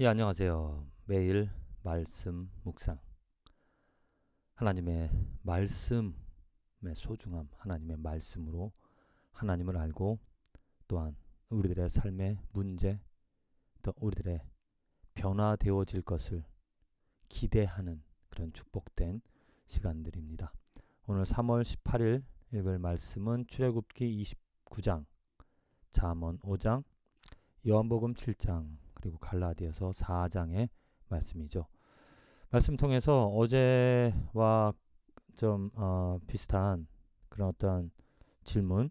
예, 안녕하세요. 매일 말씀 묵상. 하나님의 말씀의 소중함, 하나님의 말씀으로 하나님을 알고 또한 우리들의 삶의 문제, 또 우리들의 변화되어질 것을 기대하는 그런 축복된 시간들입니다. 오늘 3월 18일 읽을 말씀은 출애굽기 29장, 잠언 5장, 요한복음 7장, 그리고 갈라디아서 4장의 말씀이죠. 말씀 통해서 어제와 좀 어, 비슷한 그런 어떤 질문을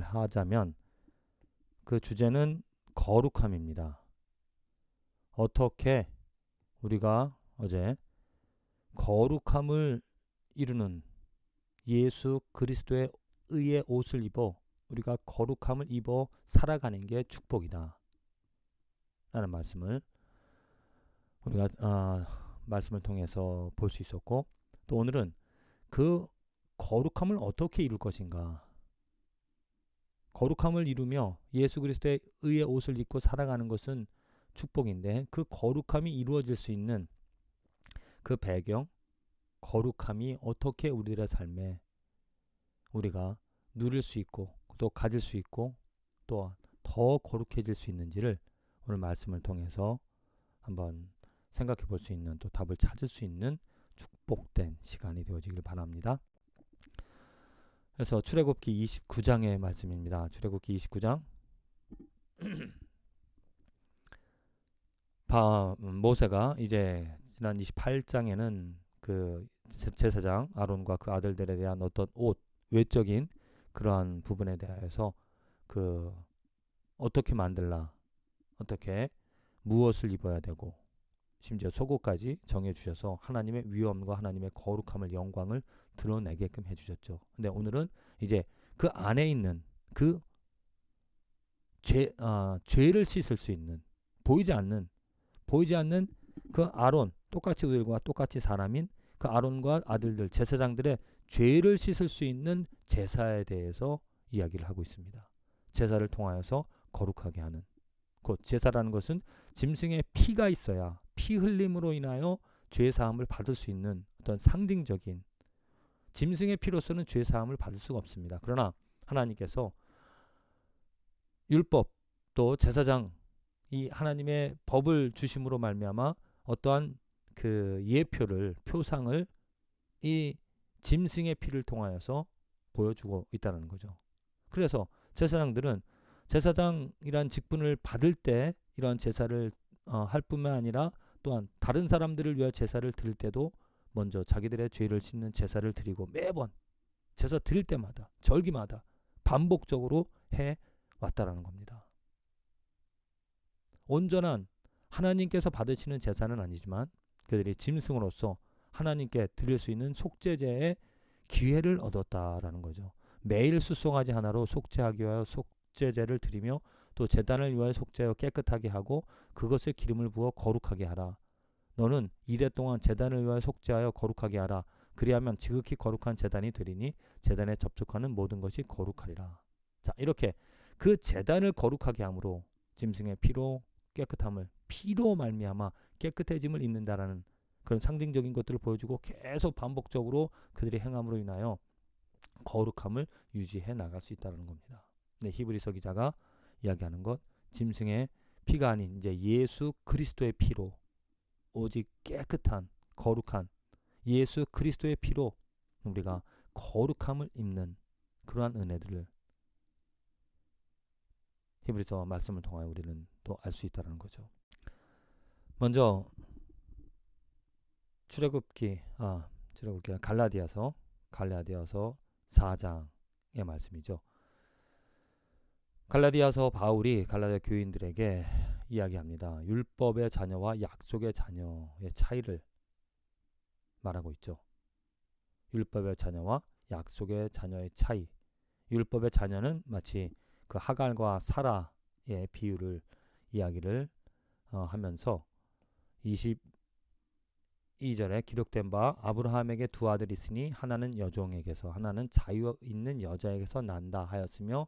하자면 그 주제는 거룩함입니다. 어떻게 우리가 어제 거룩함을 이루는 예수 그리스도의 의의 옷을 입어 우리가 거룩함을 입어 살아가는 게 축복이다. 라는 말씀을 우리가 어, 말씀을 통해서 볼 수 있었고 또 오늘은 그 거룩함을 어떻게 이룰 것인가? 거룩함을 이루며 예수 그리스도의 의의 옷을 입고 살아가는 것은 축복인데 그 거룩함이 이루어질 수 있는 그 배경 거룩함이 어떻게 우리들의 삶에 우리가 누릴 수 있고 또 가질 수 있고 또 더 거룩해질 수 있는지를 오늘 말씀을 통해서 한번 생각해 볼 수 있는 또 답을 찾을 수 있는 축복된 시간이 되어지길 바랍니다. 그래서 출애굽기 29장의 말씀입니다. 출애굽기 29장 바, 음, 모세가 이제 지난 28장에는 그 제사장 아론과 그 아들들에 대한 어떤 옷 외적인 그러한 부분에 대해서 그 어떻게 만들라 어떻게 무엇을 입어야 되고 심지어 속옷까지 정해 주셔서 하나님의 위엄과 하나님의 거룩함을 영광을 드러내게끔 해 주셨죠. 근데 오늘은 이제 그 안에 있는 그 죄, 아, 죄를 씻을 수 있는 보이지 않는 보이지 않는 그 아론 똑같이 우리과 똑같이 사람인 그 아론과 아들들 제사장들의 죄를 씻을 수 있는 제사에 대해서 이야기를 하고 있습니다. 제사를 통하여서 거룩하게 하는 곧 제사라는 것은 짐승의 피가 있어야 피 흘림으로 인하여 죄 사함을 받을 수 있는 어떤 상징적인 짐승의 피로서는 죄 사함을 받을 수가 없습니다. 그러나 하나님께서 율법 또 제사장 이 하나님의 법을 주심으로 말미암아 어떠한 그 예표를 표상을 이 짐승의 피를 통하여서 보여주고 있다는 거죠. 그래서 제사장들은 제사장이란 직분을 받을 때 이러한 제사를 어, 할 뿐만 아니라 또한 다른 사람들을 위해 제사를 드릴 때도 먼저 자기들의 죄를 씻는 제사를 드리고 매번 제사 드릴 때마다 절기마다 반복적으로 해 왔다라는 겁니다. 온전한 하나님께서 받으시는 제사는 아니지만 그들이 짐승으로서 하나님께 드릴 수 있는 속죄제의 기회를 얻었다라는 거죠. 매일 수송아지 하나로 속죄하기 위하여 속 속죄제를 드리며 또 제단을 위하여 속죄하여 깨끗하게 하고 그것에 기름을 부어 거룩하게 하라. 너는 이래 동안 제단을 위하여 속죄하여 거룩하게 하라. 그리하면 지극히 거룩한 제단이 되리니 제단에 접촉하는 모든 것이 거룩하리라. 자, 이렇게 그 제단을 거룩하게 함으로 짐승의 피로 깨끗함을 피로 말미암아 깨끗해짐을 입는다라는 그런 상징적인 것들을 보여주고 계속 반복적으로 그들의 행함으로 인하여 거룩함을 유지해 나갈 수 있다는 겁니다. 네, 히브리서 기자가 이야기하는 것 짐승의 피가 아닌 이제 예수 그리스도의 피로 오직 깨끗한 거룩한 예수 그리스도의 피로 우리가 거룩함을 입는 그러한 은혜들을 히브리서 말씀을 통하여 우리는 또 알 수 있다는 거죠. 먼저 출애굽기 아 출애굽기 갈라디아서 갈라디아서 4장의 말씀이죠. 갈라디아서 바울이 갈라디아 교인들에게 이야기합니다. 율법의 자녀와 약속의 자녀의 차이를 말하고 있죠. 율법의 자녀와 약속의 자녀의 차이. 율법의 자녀는 마치 그 하갈과 사라의 비유를 이야기를 어, 하면서 22절에 기록된 바 아브라함에게 두 아들이 있으니 하나는 여종에게서 하나는 자유 있는 여자에게서 난다 하였으며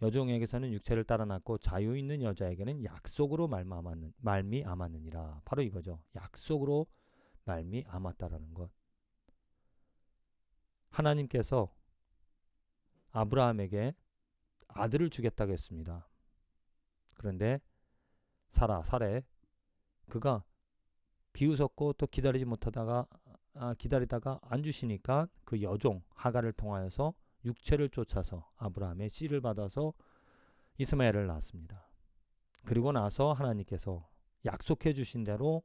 여종에게서는 육체를 따라 낳고 자유 있는 여자에게는 약속으로 말미암았는 말미암았느니라. 바로 이거죠. 약속으로 말미암았다라는 것. 하나님께서 아브라함에게 아들을 주겠다고 했습니다. 그런데 사라 사례 그가 비웃었고 또 기다리지 못하다가 아, 기다리다가 안 주시니까 그 여종 하가를 통하여서 육체를 쫓아서 아브라함의 씨를 받아서 이스마엘을 낳았습니다. 그리고 나서 하나님께서 약속해 주신 대로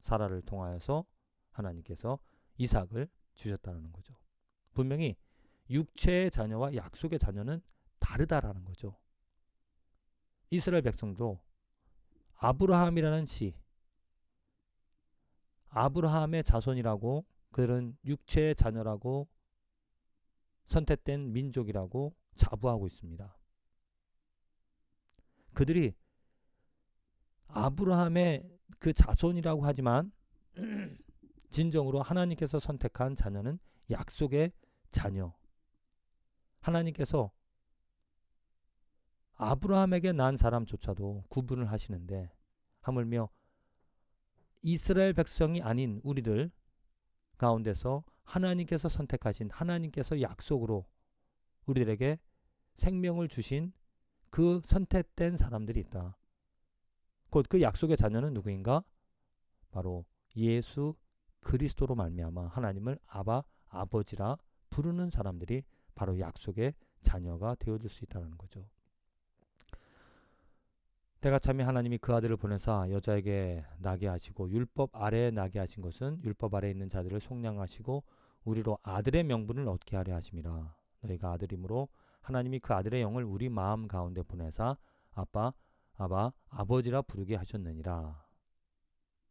사라를 통하여서 하나님께서 이삭을 주셨다는 거죠. 분명히 육체의 자녀와 약속의 자녀는 다르다라는 거죠. 이스라엘 백성도 아브라함이라는 씨, 아브라함의 자손이라고 그들은 육체의 자녀라고 선택된 민족이라고 자부하고 있습니다. 그들이 아브라함의 그 자손이라고 하지만 진정으로 하나님께서 선택한 자녀는 약속의 자녀. 하나님께서 아브라함에게 난 사람조차도 구분을 하시는데 하물며 이스라엘 백성이 아닌 우리들 가운데서 하나님께서 선택하신 하나님께서 약속으로 우리들에게 생명을 주신 그 선택된 사람들이 있다. 곧 그 약속의 자녀는 누구인가? 바로 예수 그리스도로 말미암아 하나님을 아바 아버지라 부르는 사람들이 바로 약속의 자녀가 되어줄 수 있다는 거죠. 때가 참에 하나님이 그 아들을 보내사 여자에게 나게 하시고 율법 아래에 나게 하신 것은 율법 아래에 있는 자들을 속량하시고 우리로 아들의 명분을 얻게 하려 하심이라. 너희가 아들이므로 하나님이 그 아들의 영을 우리 마음 가운데 보내사 아빠 아바 아버지라 부르게 하셨느니라.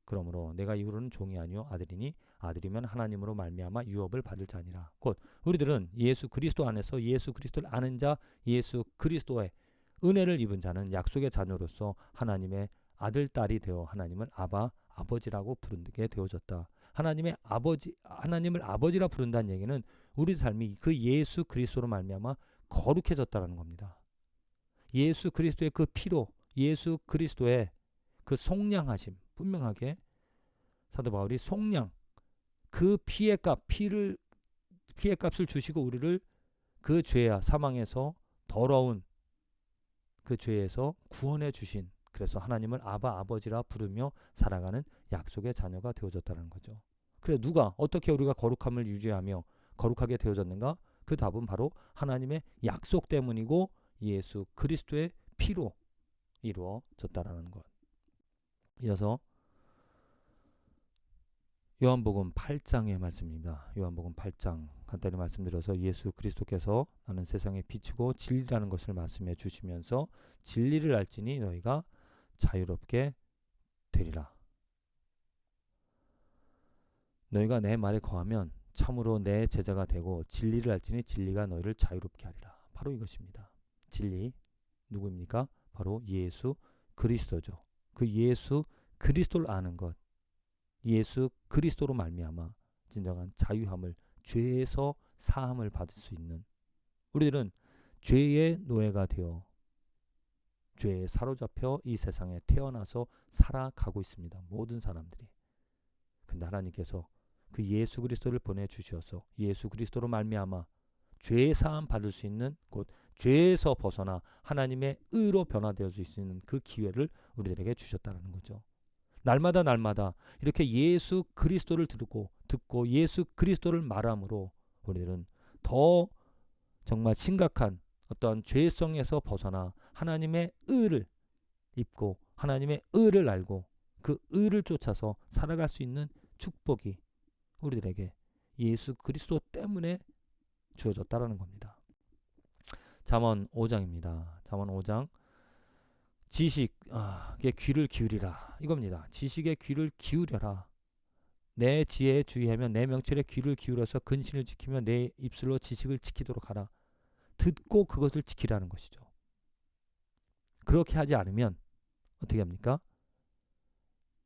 그러므로 내가 이후로는 종이 아니요 아들이니 아들이면 하나님으로 말미암아 유업을 받을 자니라. 곧 우리들은 예수 그리스도 안에서 예수 그리스도를 아는 자 예수 그리스도의 은혜를 입은 자는 약속의 자녀로서 하나님의 아들 딸이 되어 하나님을 아바 아버지라고 부르게 되어졌다. 하나님의 아버지 하나님을 아버지라 부른다는 얘기는 우리 삶이 그 예수 그리스도로 말미암아 거룩해졌다라는 겁니다. 예수 그리스도의 그 피로 예수 그리스도의 그 속량하심 분명하게 사도 바울이 속량 그 피의 값 피를 피의 값을 주시고 우리를 그 죄와 사망에서 더러운 그 죄에서 구원해 주신 그래서 하나님을 아바 아버지라 부르며 살아가는 약속의 자녀가 되어졌다는 거죠. 그래 누가 어떻게 우리가 거룩함을 유지하며 거룩하게 되어졌는가? 그 답은 바로 하나님의 약속 때문이고 예수 그리스도의 피로 이루어졌다라는 것. 이어서 요한복음 8장의 말씀입니다. 요한복음 8장 간단히 말씀드려서 예수 그리스도께서 나는 세상에 빛이고 진리라는 것을 말씀해 주시면서 진리를 알지니 너희가 자유롭게 되리라. 너희가 내 말에 거하면 참으로 내 제자가 되고 진리를 알지니 진리가 너희를 자유롭게 하리라. 바로 이것입니다. 진리 누구입니까? 바로 예수 그리스도죠. 그 예수 그리스도를 아는 것. 예수 그리스도로 말미암아 진정한 자유함을 죄에서 사함을 받을 수 있는 우리들은 죄의 노예가 되어 죄에 사로잡혀 이 세상에 태어나서 살아가고 있습니다. 모든 사람들이. 근데 하나님께서 그 예수 그리스도를 보내 주셔서 예수 그리스도로 말미암아 죄 사함 받을 수 있는 곧 죄에서 벗어나 하나님의 의로 변화되어 줄 수 있는 그 기회를 우리들에게 주셨다는 거죠. 날마다 날마다 이렇게 예수 그리스도를 듣고 듣고 예수 그리스도를 말함으로 우리들은 더 정말 심각한 어떤 죄성에서 벗어나 하나님의 의를 입고 하나님의 의를 알고 그 의를 쫓아서 살아갈 수 있는 축복이 우리들에게 예수 그리스도 때문에 주어졌다라는 겁니다. 잠언 5장입니다. 잠언 5장 지식에 아, 귀를 기울이라 이겁니다. 지식에 귀를 기울여라. 내 지혜에 주의하며 내 명철에 귀를 기울여서 근신을 지키며 내 입술로 지식을 지키도록 하라. 듣고 그것을 지키라는 것이죠. 그렇게 하지 않으면 어떻게 합니까?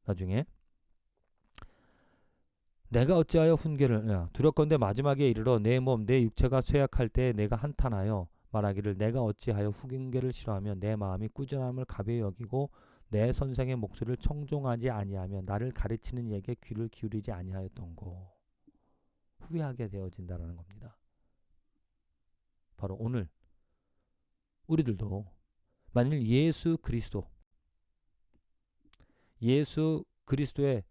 나중에 내가 어찌하여 훈계를 두렵건대 마지막에 이르러 내 몸 내 육체가 쇠약할 때 내가 한탄하여 말하기를 내가 어찌하여 후근계를 싫어하며 내 마음이 꾸준함을 가벼이 여기고 내 선생의 목소리를 청종하지 아니하며 나를 가르치는 이에게 귀를 기울이지 아니하였던고 후회하게 되어진다라는 겁니다. 바로 오늘 우리들도 만일 예수 그리스도 예수 그리스도의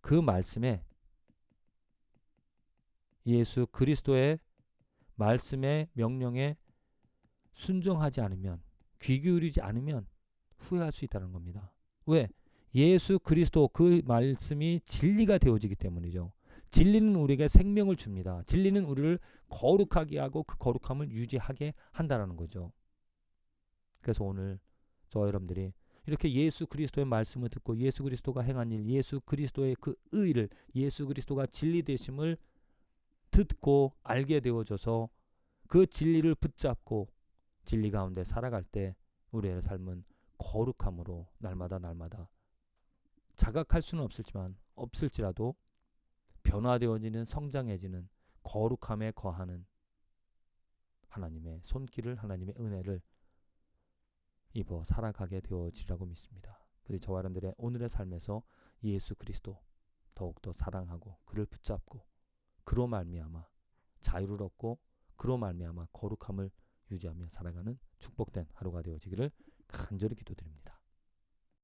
그 말씀에 예수 그리스도의 말씀의 명령에 순종하지 않으면 귀 기울이지 않으면 후회할 수 있다는 겁니다. 왜? 예수 그리스도 그 말씀이 진리가 되어지기 때문이죠. 진리는 우리에게 생명을 줍니다. 진리는 우리를 거룩하게 하고 그 거룩함을 유지하게 한다라는 거죠. 그래서 오늘 저 여러분들이 이렇게 예수 그리스도의 말씀을 듣고 예수 그리스도가 행한 일, 예수 그리스도의 그 의를 예수 그리스도가 진리 되심을 듣고 알게 되어져서 그 진리를 붙잡고 진리 가운데 살아갈 때 우리의 삶은 거룩함으로 날마다 날마다 자각할 수는 없을지만 없을지라도 변화되어지는 성장해지는 거룩함에 거하는 하나님의 손길을 하나님의 은혜를 입어 살아가게 되어지라고 믿습니다. 그래서 저와 여러분들의 오늘의 삶에서 예수 그리스도 더욱더 사랑하고 그를 붙잡고 그로 말미암아 자유를 얻고 그로 말미암아 거룩함을 유지하며 살아가는 축복된 하루가 되어지기를 간절히 기도드립니다.